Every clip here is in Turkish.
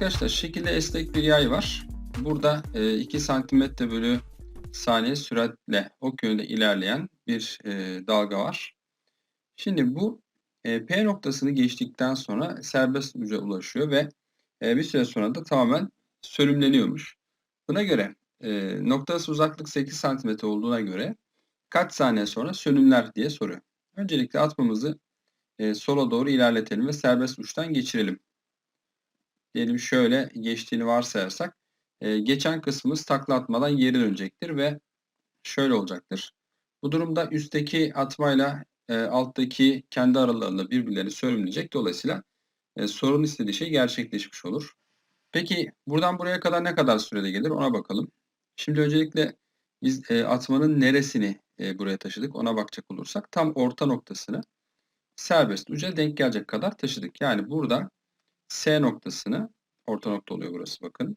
Arkadaşlar şekilde esnek bir yay var. Burada e, 2 santimetre bölü saniye süratle ok yönünde ilerleyen bir e, dalga var. Şimdi bu e, P noktasını geçtikten sonra serbest uca ulaşıyor ve e, bir süre sonra da tamamen sönümleniyormuş. Buna göre e, noktası uzaklık 8 santimetre olduğuna göre kaç saniye sonra sönümler diye soruyor. Öncelikle atmamızı e, sola doğru ilerletelim ve serbest uçtan geçirelim. Diyelim şöyle geçtiğini varsayarsak e, geçen kısmımız takla atmadan geri dönecektir ve şöyle olacaktır. Bu durumda üstteki atmayla e, alttaki kendi aralarında birbirlerini sönümleyecek. Dolayısıyla e, sorun istediği şey gerçekleşmiş olur. Peki buradan buraya kadar ne kadar sürede gelir ona bakalım. Şimdi öncelikle biz e, atmanın neresini e, buraya taşıdık ona bakacak olursak tam orta noktasını serbest uca denk gelecek kadar taşıdık. Yani burada S noktasını orta nokta oluyor burası bakın.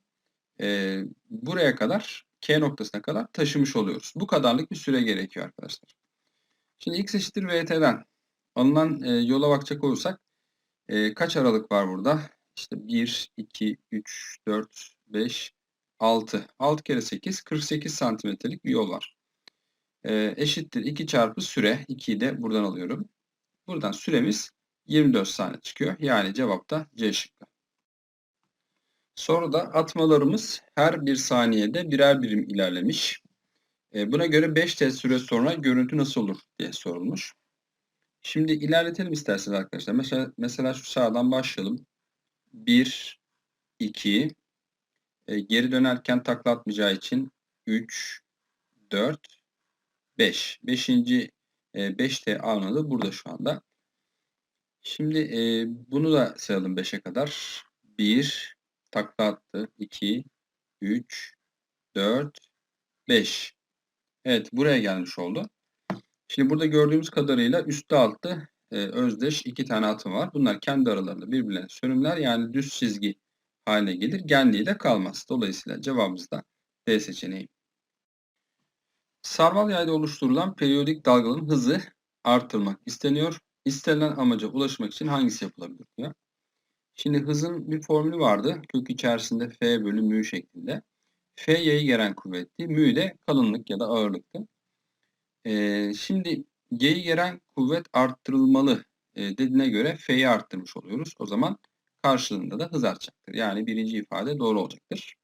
E, buraya kadar K noktasına kadar taşımış oluyoruz. Bu kadarlık bir süre gerekiyor arkadaşlar. Şimdi x eşittir vt'den alınan e, yola bakacak olursak e, kaç aralık var burada? İşte 1, 2, 3, 4, 5, 6. 6 kere 8, 48 santimetrelik bir yol var. E, eşittir 2 çarpı süre. 2'yi de buradan alıyorum. Buradan süremiz 24 saniye çıkıyor. Yani cevap da C şıkkı. Sonra da atmalarımız her bir saniyede birer birim ilerlemiş. E, buna göre 5 t süre sonra görüntü nasıl olur diye sorulmuş. Şimdi ilerletelim isterseniz arkadaşlar. Mesela, mesela şu sağdan başlayalım. 1, 2, e, geri dönerken takla atmayacağı için 3, 4, 5. 5. 5T anı da burada şu anda. Şimdi e, bunu da sayalım 5'e kadar. 1, takla attı. 2, 3, 4, 5. Evet buraya gelmiş oldu. Şimdi burada gördüğümüz kadarıyla üstte altta e, özdeş iki tane atım var. Bunlar kendi aralarında birbirlerine sönümler yani düz çizgi haline gelir. Genliği de kalmaz. Dolayısıyla cevabımız da D seçeneği. Sarmal yayda oluşturulan periyodik dalganın hızı artırmak isteniyor. İstenilen amaca ulaşmak için hangisi yapılabilir diyor. Şimdi hızın bir formülü vardı. Kök içerisinde F bölü mü şeklinde. F yayı gelen kuvvetti. Mü de kalınlık ya da ağırlıktı. Ee, şimdi G'yi gelen kuvvet arttırılmalı e, dediğine göre F'yi arttırmış oluyoruz. O zaman karşılığında da hız artacaktır. Yani birinci ifade doğru olacaktır.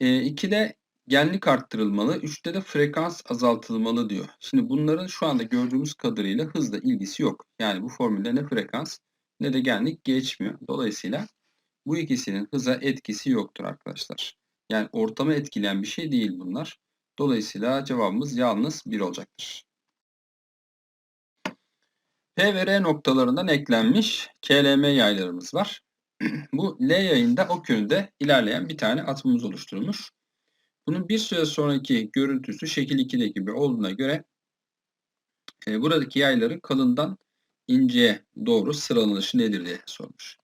E, iki de genlik arttırılmalı. Üçte de frekans azaltılmalı diyor. Şimdi bunların şu anda gördüğümüz kadarıyla hızla ilgisi yok. Yani bu formülde ne frekans ne de genlik geçmiyor. Dolayısıyla bu ikisinin hıza etkisi yoktur arkadaşlar. Yani ortamı etkileyen bir şey değil bunlar. Dolayısıyla cevabımız yalnız 1 olacaktır. P ve R noktalarından eklenmiş KLM yaylarımız var. Bu L yayında ok yönünde ilerleyen bir tane atımımız oluşturulmuş. Bunun bir süre sonraki görüntüsü şekil 2'deki gibi olduğuna göre e, buradaki yayların kalından inceye doğru sıralanışı nedir diye sormuş.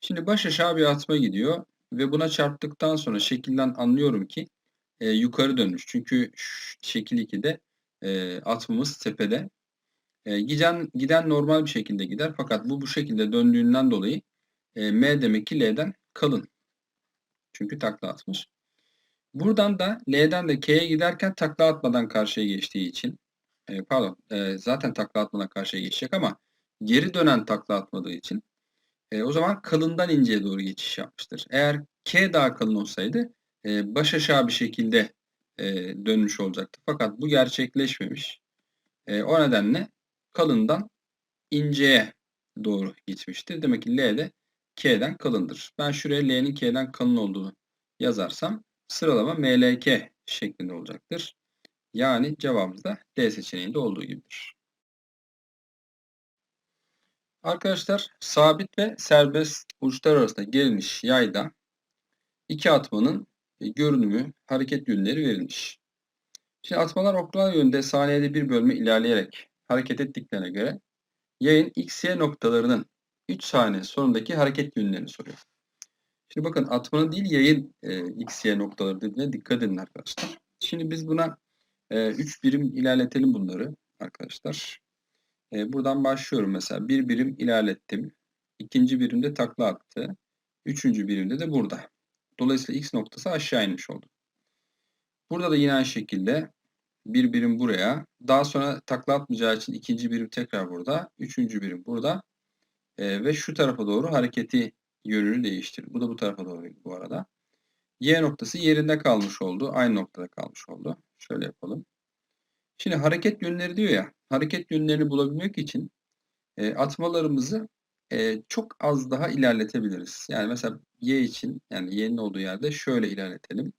Şimdi baş aşağı bir atma gidiyor ve buna çarptıktan sonra şekilden anlıyorum ki e, yukarı dönmüş. Çünkü şekil 2'de e, atmamız tepede. E, giden, giden normal bir şekilde gider fakat bu bu şekilde döndüğünden dolayı e, M demek ki L'den kalın. Çünkü takla atmış. Buradan da L'den de K'ye giderken takla atmadan karşıya geçtiği için e, pardon e, zaten takla atmadan karşıya geçecek ama geri dönen takla atmadığı için e, o zaman kalından inceye doğru geçiş yapmıştır. Eğer K daha kalın olsaydı e, baş aşağı bir şekilde e, dönmüş olacaktı. Fakat bu gerçekleşmemiş. E, o nedenle kalından inceye doğru gitmiştir. Demek ki L de K'den kalındır. Ben şuraya L'nin K'den kalın olduğunu yazarsam sıralama MLK şeklinde olacaktır. Yani cevabımız da D seçeneğinde olduğu gibidir. Arkadaşlar sabit ve serbest uçlar arasında gerilmiş yayda iki atmanın e, görünümü, hareket yönleri verilmiş. Şimdi atmalar oklar yönde saniyede bir bölme ilerleyerek hareket ettiklerine göre yayın x, y noktalarının 3 saniye sonundaki hareket yönlerini soruyor. Şimdi bakın atmanın değil yayın e, x, y noktaları dediğine dikkat edin arkadaşlar. Şimdi biz buna 3 e, birim ilerletelim bunları arkadaşlar. E, buradan başlıyorum mesela. Bir birim ilerlettim. İkinci birimde takla attı. Üçüncü birimde de burada. Dolayısıyla x noktası aşağı inmiş oldu. Burada da yine aynı şekilde bir birim buraya. Daha sonra takla atmayacağı için ikinci birim tekrar burada. Üçüncü birim burada. E, ve şu tarafa doğru hareketi yönünü değiştirdi. Bu da bu tarafa doğru bu arada. Y noktası yerinde kalmış oldu. Aynı noktada kalmış oldu. Şöyle yapalım. Şimdi hareket yönleri diyor ya. Hareket yönlerini bulabilmek için e, atmalarımızı e, çok az daha ilerletebiliriz. Yani mesela y için yani y'nin olduğu yerde şöyle ilerletelim.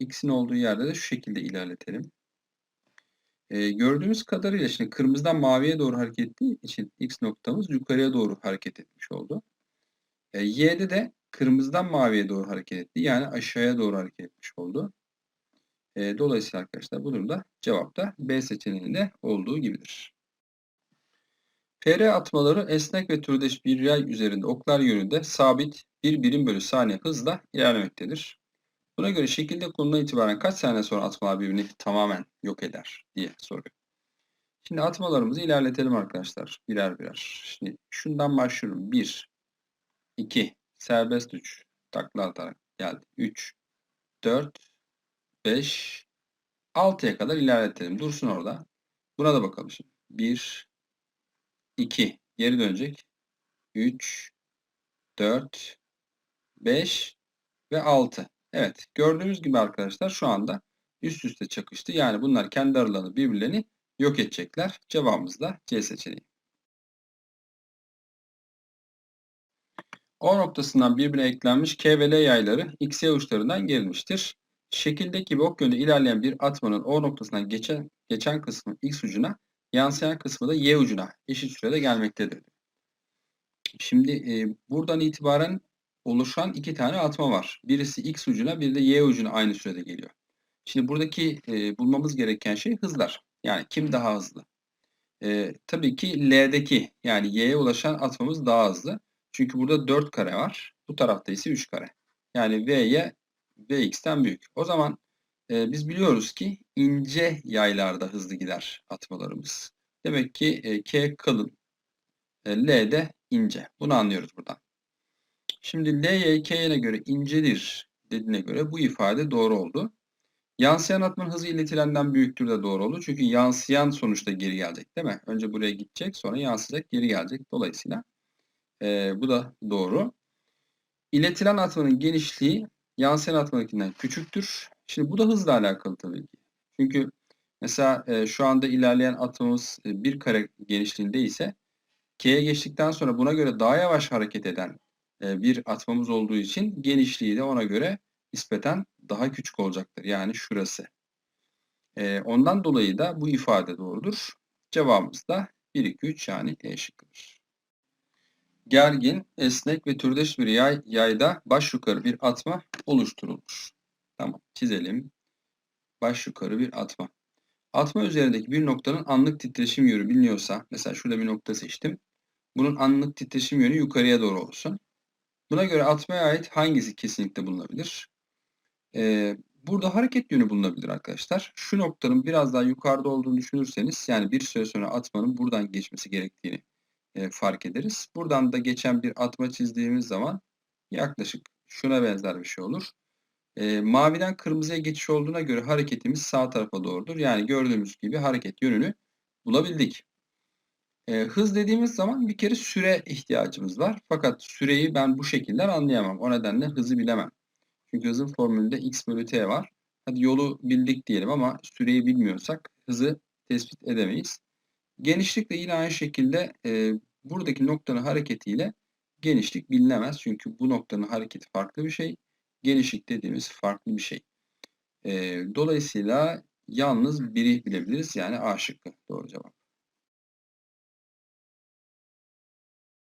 x'in olduğu yerde de şu şekilde ilerletelim. E, gördüğümüz kadarıyla şimdi kırmızıdan maviye doğru hareket ettiği için x noktamız yukarıya doğru hareket etmiş oldu. E, y'de de kırmızıdan maviye doğru hareket etti. Yani aşağıya doğru hareket etmiş oldu. E, dolayısıyla arkadaşlar bu durumda cevap da B seçeneğinde olduğu gibidir. PR atmaları esnek ve türdeş bir yay üzerinde oklar yönünde sabit bir birim bölü saniye hızla ilerlemektedir. Buna göre şekilde konumdan itibaren kaç saniye sonra atmalar birbirini tamamen yok eder diye soruyor. Şimdi atmalarımızı ilerletelim arkadaşlar birer birer. Şimdi şundan başlıyorum. 1, 2, serbest 3, takla atarak geldi. 3, 4, 5, 6'ya kadar ilerletelim. Dursun orada. Buna da bakalım şimdi. 1, 2, geri dönecek. 3, 4, 5 ve 6. Evet gördüğünüz gibi arkadaşlar şu anda üst üste çakıştı. Yani bunlar kendi aralarında birbirlerini yok edecekler. Cevabımız da C seçeneği. O noktasından birbirine eklenmiş K ve L yayları X, Y uçlarından gerilmiştir. Şekildeki gibi ok yönde ilerleyen bir atmanın O noktasından geçen, geçen kısmı X ucuna, yansıyan kısmı da Y ucuna eşit sürede gelmektedir. Şimdi e, buradan itibaren oluşan iki tane atma var. Birisi X ucuna, bir de Y ucuna aynı sürede geliyor. Şimdi buradaki e, bulmamız gereken şey hızlar. Yani kim daha hızlı? E, tabii ki L'deki yani Y'ye ulaşan atmamız daha hızlı. Çünkü burada 4 kare var. Bu tarafta ise 3 kare. Yani V'ye Vx'ten büyük. O zaman e, biz biliyoruz ki ince yaylarda hızlı gider atmalarımız. Demek ki e, K kalın, e, L de ince. Bunu anlıyoruz buradan. Şimdi L'ye K'ye göre incedir dediğine göre bu ifade doğru oldu. Yansıyan atmanın hızı iletilenden büyüktür de doğru oldu. Çünkü yansıyan sonuçta geri gelecek değil mi? Önce buraya gidecek sonra yansıyacak geri gelecek. Dolayısıyla e, bu da doğru. İletilen atmanın genişliği yansıyan atmanınkinden küçüktür. Şimdi bu da hızla alakalı tabii ki. Çünkü mesela e, şu anda ilerleyen atımız e, bir kare genişliğinde ise K'ye geçtikten sonra buna göre daha yavaş hareket eden e, bir atmamız olduğu için genişliği de ona göre nispeten daha küçük olacaktır. Yani şurası. E, ondan dolayı da bu ifade doğrudur. Cevabımız da 1, 2, 3 yani E şıkkıdır. Gergin, esnek ve türdeş bir yay, yayda baş yukarı bir atma oluşturulmuş. Tamam çizelim. Baş yukarı bir atma. Atma üzerindeki bir noktanın anlık titreşim yönü biliniyorsa, mesela şurada bir nokta seçtim. Bunun anlık titreşim yönü yukarıya doğru olsun. Buna göre atmaya ait hangisi kesinlikle bulunabilir? Ee, burada hareket yönü bulunabilir arkadaşlar. Şu noktanın biraz daha yukarıda olduğunu düşünürseniz yani bir süre sonra atmanın buradan geçmesi gerektiğini e, fark ederiz. Buradan da geçen bir atma çizdiğimiz zaman yaklaşık şuna benzer bir şey olur. E, maviden kırmızıya geçiş olduğuna göre hareketimiz sağ tarafa doğrudur. Yani gördüğümüz gibi hareket yönünü bulabildik. E, hız dediğimiz zaman bir kere süre ihtiyacımız var. Fakat süreyi ben bu şekilde anlayamam. O nedenle hızı bilemem. Çünkü hızın formülünde x bölü t var. Hadi yolu bildik diyelim ama süreyi bilmiyorsak hızı tespit edemeyiz. Genişlik de yine aynı şekilde e, buradaki noktanın hareketiyle genişlik bilinemez. Çünkü bu noktanın hareketi farklı bir şey. Genişlik dediğimiz farklı bir şey. E, dolayısıyla yalnız biri bilebiliriz. Yani A şıkkı doğru cevap.